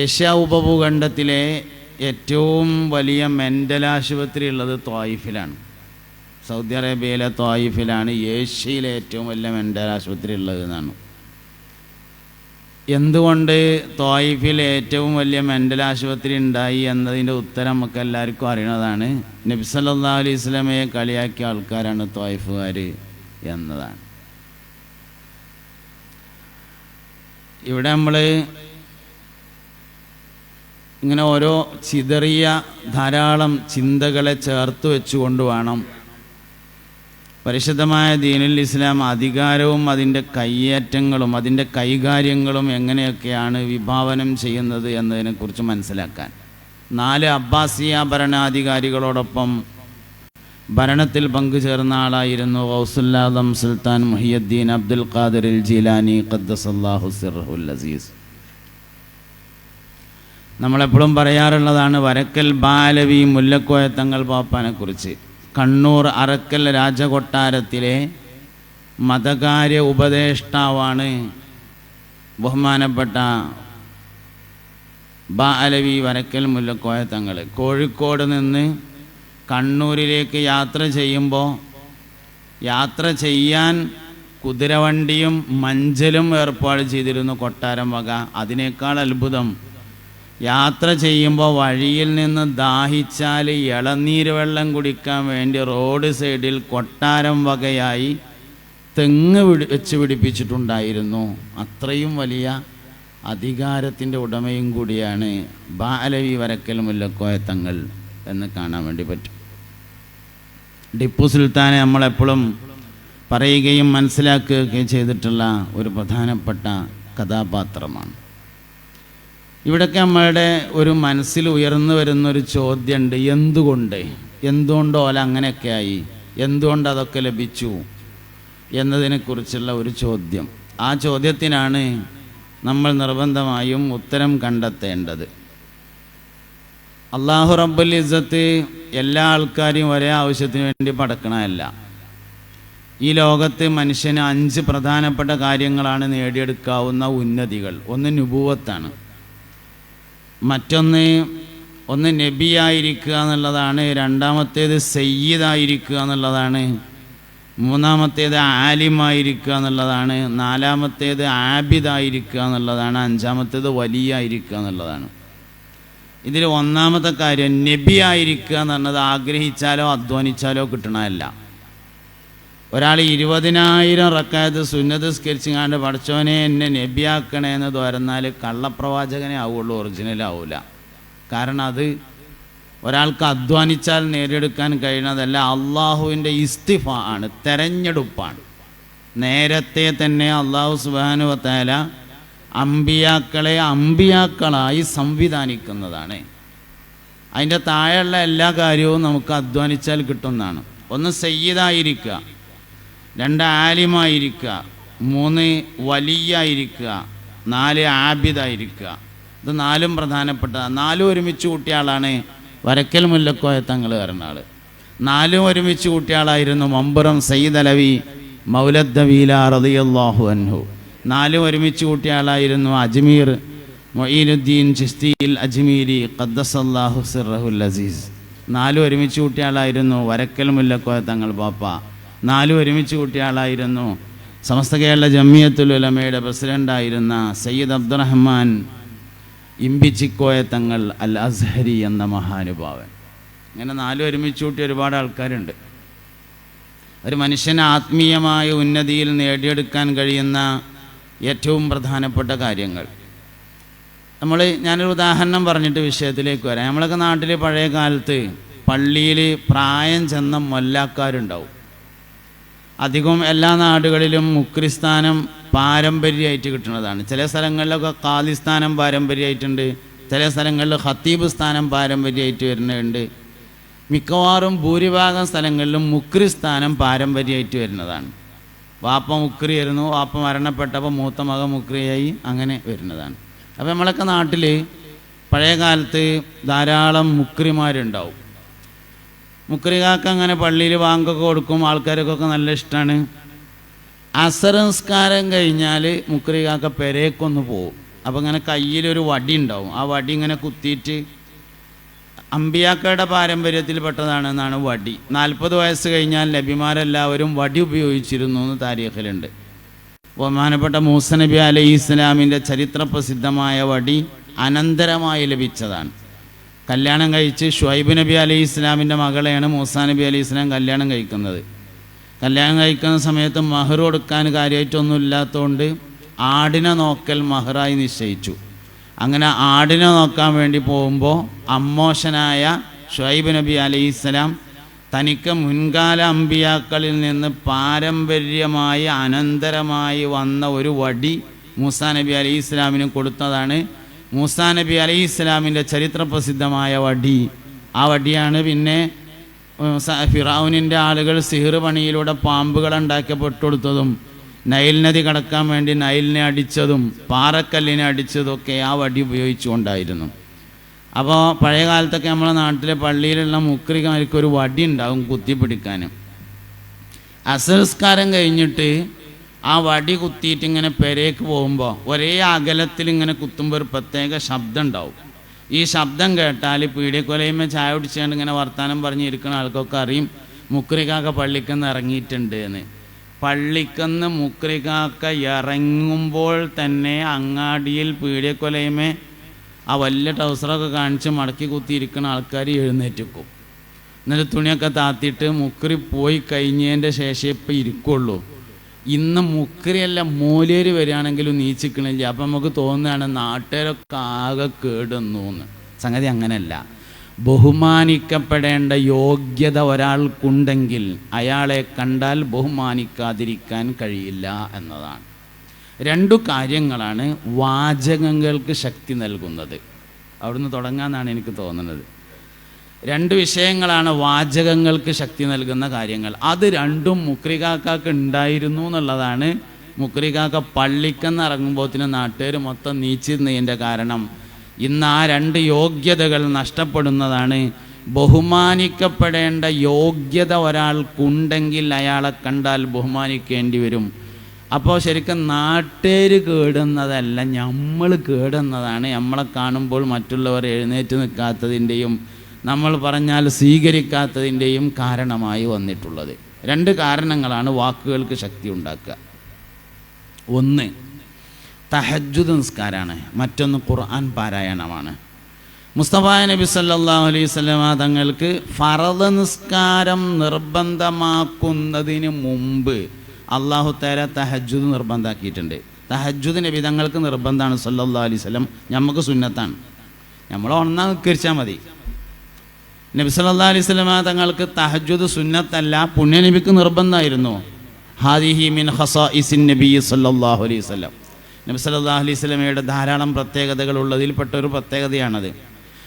Asia ഉപഭൂഖണ്ഡത്തിലെ ഏറ്റവും വലിയ മെന്റൽ ആശുപത്രി ഉള്ളത് ത്വായിഫിലാണ്. സൗദി അറേബ്യയിലെ ത്വായിഫിലാണ് ഏഷ്യയിലെ ഏറ്റവും വലിയ മെന്റൽ ആശുപത്രി ഉള്ളത് എന്നാണ്. എന്തുകൊണ്ട് ത്വായിഫിൽ ഏറ്റവും വലിയ മെന്റൽ ആശുപത്രി ഉണ്ടായി എന്നതിന്റെ ഉത്തരം നമുക്ക് എല്ലാവർക്കും അറിയണതാണ്. നബ്സല്ലാ അലൈഹി സ്വലമയെ കളിയാക്കിയ ആൾക്കാരാണ് ത്വായിഫുകാർ എന്നതാണ്. ഇവിടെ നമ്മൾ ഇങ്ങനെ ഓരോ ചിതറിയ ധാരാളം ചിന്തകളെ ചേർത്ത് വെച്ചുകൊണ്ട് വേണം. പരിശുദ്ധമായ ദീനുൽ ഇസ്ലാം അധികാരവും അതിന്റെ കയ്യേറ്റങ്ങളും അതിന്റെ കൈകാര്യങ്ങളും എങ്ങനെയൊക്കെയാണ് വിഭാവനം ചെയ്യുന്നത് എന്നതിനെക്കുറിച്ച് മനസ്സിലാക്കാൻ. നാല് അബ്ബാസിയ ഭരണാധികാരികളോടൊപ്പം ഭരണത്തിൽ പങ്കുചേർന്ന ആളായിരുന്നു ഗൗസുല്ലാദം സുൽത്താൻ മുഹിയുദ്ദീൻ അബ്ദുൽ ഖാദിർ ജീലാനി ഖദ്ദസല്ലാഹു സിർഹുൽ അസീസ്. നമ്മളെപ്പോഴും പറയാറുള്ളതാണ് വരക്കൽ ബാലവി മുല്ലക്കോയ തങ്ങൾ പാപ്പാനെ കുറിച്ച് കണ്ണൂർ അറക്കൽ രാജകൊട്ടാരത്തിലെ മതകാര്യ ഉപദേഷ്ടാവാണ് ബഹുമാനപ്പെട്ട ബാലവി വരക്കൽ മുല്ലക്കോയ തങ്ങൾ കോഴിക്കോട് നിന്ന് കണ്ണൂരിലേക്ക് യാത്ര ചെയ്യുമ്പോൾ യാത്ര ചെയ്യാൻ കുതിരവണ്ടിയും മഞ്ചലും ഏർപ്പാട് ചെയ്തിരുന്നു കൊട്ടാരം വക. അതിനേക്കാൾ അത്ഭുതം യാത്ര ചെയ്യുമ്പോൾ വഴിയിൽ നിന്ന് ദാഹിച്ചാൽ ഇളനീര് വെള്ളം കുടിക്കാൻ വേണ്ടി റോഡ് സൈഡിൽ കൊട്ടാരം വകയായി തെങ്ങ് പിടി വെച്ച് പിടിപ്പിച്ചിട്ടുണ്ടായിരുന്നു. അത്രയും വലിയ അധികാരത്തിന്റെ ഉടമയും കൂടിയാണ് ബാലവി വരക്കൽ മുല്ലക്കോയ തങ്ങൾ എന്ന് കാണാൻ വേണ്ടി പറ്റും. ടിപ്പു സുൽത്താനെ നമ്മളെപ്പോഴും പറയുകയും മനസ്സിലാക്കുകയും ചെയ്തിട്ടുള്ള ഒരു പ്രധാനപ്പെട്ട കഥാപാത്രമാണ്. ഇവിടൊക്കെ നമ്മളുടെ ഒരു മനസ്സിൽ ഉയർന്നു വരുന്ന ഒരു ചോദ്യമുണ്ട് എന്തുകൊണ്ട്? എന്തുകൊണ്ട് ഓല അങ്ങനെയൊക്കെ ആയി എന്തുകൊണ്ട് അതൊക്കെ ലഭിച്ചു? എന്നതിനെക്കുറിച്ചുള്ള ഒരു ചോദ്യം. ആ ചോദ്യത്തിനാണ് നമ്മൾ നിർബന്ധമായും ഉത്തരം കണ്ടെത്തേണ്ടത്. അള്ളാഹു റബ്ബുൽ ഇസ്സത്ത് എല്ലാ ആൾക്കാരെയും ഒരേ ആവശ്യത്തിന് വേണ്ടി പടക്കണമല്ല ഈ ലോകത്ത് മനുഷ്യന് അഞ്ച് പ്രധാനപ്പെട്ട കാര്യങ്ങളാണ് നേടിയെടുക്കാവുന്ന ഉന്നതികൾ. ഒന്ന് നുപൂവത്താണ് മറ്റൊന്ന് ഒന്ന് നബിയായിരിക്കുക എന്നുള്ളതാണ് രണ്ടാമത്തേത് സയ്യിദായിരിക്കുക എന്നുള്ളതാണ് മൂന്നാമത്തേത് ആലിമായിരിക്കുക എന്നുള്ളതാണ് നാലാമത്തേത് ആബിദായിരിക്കുക എന്നുള്ളതാണ് അഞ്ചാമത്തേത് വലിയായിരിക്കുക എന്നുള്ളതാണ്. ഇതിൽ ഒന്നാമത്തെ കാര്യം നബിയായിരിക്കുക എന്ന് ആഗ്രഹിച്ചാലോ അധ്വാനിച്ചാലോ കിട്ടണമല്ല ഒരാൾ ഇരുപതിനായിരം റക്കായത്ത് സുന്നത്ത് സ്കരിച്ചുങ്ങാണ്ട് പഠിച്ചവനെ എന്നെ നബിയാക്കണേ എന്ന് തുറന്നാൽ കള്ളപ്രവാചകനെ ആവുള്ളൂ ഒറിജിനൽ ആവില്ല കാരണം അത് ഒരാൾക്ക് അധ്വാനിച്ചാൽ നേടിയെടുക്കാൻ കഴിയുന്നതല്ല അള്ളാഹുവിന്റെ ഇസ്തിഫ ആണ് തെരഞ്ഞെടുപ്പാണ്. നേരത്തെ തന്നെ അള്ളാഹു സുബാനുവത്തേല അമ്പിയാക്കളെ അമ്പിയാക്കളായി സംവിധാനിക്കുന്നതാണ്. അതിന്റെ താഴെയുള്ള എല്ലാ കാര്യവും നമുക്ക് അധ്വാനിച്ചാൽ കിട്ടുന്നതാണ്. ഒന്ന് സയ്യിദായിരിക്കുക. രണ്ട് ആലിമായിരിക്കുക മൂന്ന് വലിയായിരിക്കുക. നാല് ആബിദായിരിക്കുക. ഇത് നാലും പ്രധാനപ്പെട്ടതാണ് നാലും ഒരുമിച്ച് കൂട്ടിയ ആളാണ് വരക്കൽ മുല്ലക്കോയ തങ്ങൾ വരുന്ന ആൾ നാലും ഒരുമിച്ച് കൂട്ടിയ ആളായിരുന്നു മമ്പുറം സയ്യിദ് അലവി മൗലദ്ദവീല റതിയല്ലാഹു അൻഹു. നാലും ഒരുമിച്ച് കൂട്ടിയ ആളായിരുന്നു അജ്മീർ മൊയ്നുദ്ദീൻ ചിസ്തിയിൽ അജ്മീരി ഖദ്ദസല്ലാഹു സിറഹുൽ അസീസ്. നാലും ഒരുമിച്ച് കൂട്ടിയ ആളായിരുന്നു വരക്കൽ മുല്ലക്കോയ തങ്ങൾ പാപ്പ നാലും ഒരുമിച്ച് കൂട്ടിയ ആളായിരുന്നു. സമസ്ത കേരള ജമ്മിയത്തുലമയുടെ പ്രസിഡന്റായിരുന്ന സയ്യിദ് അബ്ദുറഹ്മാൻ ഇമ്പിച്ചിക്കോയ തങ്ങൾ അൽ അസ്ഹരി എന്ന മഹാനുഭാവൻ. ഇങ്ങനെ നാലും ഒരുമിച്ച് കൂട്ടിയ ഒരുപാട് ആൾക്കാരുണ്ട്. ഒരു മനുഷ്യന് ആത്മീയമായ ഉന്നതിയിൽ നേടിയെടുക്കാൻ കഴിയുന്ന ഏറ്റവും പ്രധാനപ്പെട്ട കാര്യങ്ങൾ. നമ്മൾ ഞാനൊരു ഉദാഹരണം പറഞ്ഞിട്ട് വിഷയത്തിലേക്ക് വരാം. നമ്മളൊക്കെ നാട്ടിൽ പഴയ കാലത്ത് പള്ളിയിൽ പ്രായം ചെന്ന മൊല്ലാക്കാരുണ്ടാവും. അധികം എല്ലാ നാടുകളിലും മുക്രിസ്ഥാനം പാരമ്പര്യമായിട്ട് കിട്ടുന്നതാണ്. ചില സ്ഥലങ്ങളിലൊക്കെ കാലിസ്ഥാനം പാരമ്പര്യമായിട്ടുണ്ട്. ചില സ്ഥലങ്ങളിൽ ഹത്തീബ് സ്ഥാനം പാരമ്പര്യമായിട്ട് വരുന്നുണ്ട്. മിക്കവാറും ഭൂരിഭാഗം സ്ഥലങ്ങളിലും മുക്രി സ്ഥാനം പാരമ്പര്യമായിട്ട് വരുന്നതാണ്. വാപ്പ മുക്രി ആയിരുന്നു. വാപ്പ മരണപ്പെട്ടപ്പോൾ മൂത്ത മകം മുക്രിയായി അങ്ങനെ വരുന്നതാണ്. അപ്പോൾ നമ്മളൊക്കെ നാട്ടിൽ പഴയ കാലത്ത് ധാരാളം മുക്രിമാരുണ്ടാവും. മുക്രികാക്ക് അങ്ങനെ പള്ളിയിൽ വാങ്കൊക്കെ കൊടുക്കും ആൾക്കാർക്കൊക്കെ നല്ല ഇഷ്ടമാണ് അസർ നിസ്കാരം കഴിഞ്ഞാൽ മുക്രികാക്ക പെരേക്കൊന്ന് പോവും. അപ്പം ഇങ്ങനെ കയ്യിലൊരു വടി ഉണ്ടാവും. ആ വടി ഇങ്ങനെ കുത്തിയിട്ട് അമ്പിയാക്കയുടെ പാരമ്പര്യത്തിൽപ്പെട്ടതാണെന്നാണ് വടി. നാൽപ്പത് വയസ്സ് കഴിഞ്ഞാൽ നബിമാരെല്ലാവരും വടി ഉപയോഗിച്ചിരുന്നു എന്ന് താരീഖിലുണ്ട്. ബഹുമാനപ്പെട്ട മൂസ നബി അലൈഹി ഇസ്ലാമിന്റെ ചരിത്ര പ്രസിദ്ധമായ വടി അനന്തരമായി ലഭിച്ചതാണ്. കല്യാണം കഴിച്ച് ഷുഹൈബ് നബി അലൈഹി ഇസ്ലാമിന്റെ മകളെയാണ് മൂസാ നബി അലൈഹി ഇസ്ലാം കല്യാണം കഴിക്കുന്നത്. കല്യാണം കഴിക്കുന്ന സമയത്ത് മഹർ കൊടുക്കാൻ കാര്യമായിട്ടൊന്നും ഇല്ലാത്തതുകൊണ്ട് ആടിനെ നോക്കൽ മഹറായി നിശ്ചയിച്ചു. അങ്ങനെ ആടിനെ നോക്കാൻ വേണ്ടി പോകുമ്പോൾ അമ്മോശനായ ഷുഹൈബ് നബി അലൈഹിസ്സലാം തനിക്ക് മുൻകാല അമ്പിയാക്കളിൽ നിന്ന് പാരമ്പര്യമായി അനന്തരമായി വന്ന ഒരു വടി മൂസാ നബി അലൈഹി ഇസ്ലാമിന് കൊടുത്തതാണ് മൂസാ നബി അലൈഹി ഇസ്ലാമിന്റെ ചരിത്ര പ്രസിദ്ധമായ വടി. ആ വടിയാണ് പിന്നെ ഫിറാവുനിന്റെ ആളുകൾ സിഹിർ പണിയിലൂടെ പാമ്പുകൾ ഉണ്ടാക്കപ്പെട്ടെടുത്തതും നൈൽ നദി കടക്കാൻ വേണ്ടി നൈലിനെ അടിച്ചതും പാറക്കല്ലിനെ അടിച്ചതും ഒക്കെ ആ വടി ഉപയോഗിച്ചുകൊണ്ടായിരുന്നു. അപ്പോൾ പഴയ കാലത്തൊക്കെ നമ്മളെ നാട്ടിലെ പള്ളിയിലുള്ള മുക്രിക്കാർക്ക് ഒരു വടി ഉണ്ടാവും കുത്തിപ്പിടിക്കാനും അസംസ്കാരം കഴിഞ്ഞിട്ട് ആ വടി കുത്തിയിട്ട് ഇങ്ങനെ പെരേക്ക് പോകുമ്പോൾ ഒരേ അകലത്തിൽ ഇങ്ങനെ കുത്തുമ്പോൾ ഒരു പ്രത്യേക ശബ്ദം ഉണ്ടാവും. ഈ ശബ്ദം കേട്ടാൽ പീഡിയക്കൊലയുമ്പോൾ ചായ കുടിച്ചുകൊണ്ട് ഇങ്ങനെ വർത്താനം പറഞ്ഞിരിക്കുന്ന ആൾക്കൊക്കെ അറിയും മുക്രിക്കാക്ക പള്ളിക്കന്ന് ഇറങ്ങിയിട്ടുണ്ട് എന്ന്. പള്ളിക്കന്ന് മുക്രിക്കാക്ക ഇറങ്ങുമ്പോൾ തന്നെ അങ്ങാടിയിൽ പീഡിയക്കൊലയുമേ ആ വലിയ ടൗസറൊക്കെ കാണിച്ച് മടക്കി കുത്തിയിരിക്കുന്ന ആൾക്കാർ എഴുന്നേറ്റിക്കും. എന്നിട്ട് തുണിയൊക്കെ താത്തിയിട്ട് മുക്രി പോയി കഴിഞ്ഞതിന്റെ ശേഷം ഇപ്പം ഇരിക്കുള്ളൂ. ഇന്ന് മുക്കറിയല്ല മൂലേര് വരികയാണെങ്കിലും നീച്ചിക്കണില്ല. അപ്പം നമുക്ക് തോന്നുകയാണ് നാട്ടുകാരൊക്കെ ആകെ കേടുന്നു എന്ന് സംഗതി അങ്ങനെയല്ല ബഹുമാനിക്കപ്പെടേണ്ട യോഗ്യത ഒരാൾക്കുണ്ടെങ്കിൽ അയാളെ കണ്ടാൽ ബഹുമാനിക്കാതിരിക്കാൻ കഴിയില്ല എന്നതാണ്. രണ്ടു കാര്യങ്ങളാണ് വാചകങ്ങൾക്ക് ശക്തി നൽകുന്നത്. അവിടുന്ന് തുടങ്ങാമെന്നാണ് എനിക്ക് തോന്നുന്നത്. രണ്ട് വിഷയങ്ങളാണ് വാചകങ്ങൾക്ക് ശക്തി നൽകുന്ന കാര്യങ്ങൾ. അത് രണ്ടും മുക്രികാക്കാക്ക് ഉണ്ടായിരുന്നു എന്നുള്ളതാണ്. മുക്രികാക്ക പള്ളിക്കെന്ന് തന്നെ നാട്ടുകാർ മൊത്തം നീച്ചിരുന്നതിന്റെ കാരണം. ഇന്ന് ആ രണ്ട് യോഗ്യതകൾ നഷ്ടപ്പെടുന്നതാണ്. ബഹുമാനിക്കപ്പെടേണ്ട യോഗ്യത ഒരാൾക്കുണ്ടെങ്കിൽ അയാളെ കണ്ടാൽ ബഹുമാനിക്കേണ്ടി വരും. അപ്പോൾ ശരിക്കും നാട്ടുകാർ കേടുന്നതല്ല നമ്മൾ കേടുന്നതാണ്. നമ്മളെ കാണുമ്പോൾ മറ്റുള്ളവർ എഴുന്നേറ്റ് നിൽക്കാത്തതിന്റെയും നമ്മൾ പറഞ്ഞാൽ സ്വീകരിക്കാത്തതിന്റെയും കാരണമായി വന്നിട്ടുള്ളത്. രണ്ട് കാരണങ്ങളാണ് വാക്കുകൾക്ക് ശക്തി ഉണ്ടാക്കുക. ഒന്ന് തഹജുദ് നിസ്കാരമാണ് മറ്റൊന്ന് ഖുർആൻ പാരായണമാണ്. മുസ്തഫ നബി സല്ലാ അലൈഹി തങ്ങൾക്ക് ഫറദ് നിസ്കാരം നിർബന്ധമാക്കുന്നതിന് മുമ്പ് അള്ളാഹു തേര തഹജുദ് നിർബന്ധമാക്കിയിട്ടുണ്ട് തഹജുദ് നബി തങ്ങൾക്ക് നിർബന്ധമാണ് സല്ലാ അലൈഹി വസല്ലം. നമുക്ക് സുന്നത്താണ്. നമ്മൾ ഒന്നാം നിസ്കരിച്ചാൽ മതി. നബി സല്ലല്ലാഹു അലൈഹി വസല്ലമ തങ്ങൾക്ക് തഹജുദ് സുന്നത്തല്ല പുണ്യനബിക്ക് നിർബന്ധമായിരുന്നു. ഹാദിഹി മിൻ ഖസാഇസിൻ നബി സല്ലാഹു അലൈഹി സ്വലം നബി സല്ലല്ലാഹു അലൈഹി സ്വലമയുടെ ധാരാളം പ്രത്യേകതകൾ ഉള്ളതിൽപ്പെട്ട ഒരു പ്രത്യേകതയാണത്.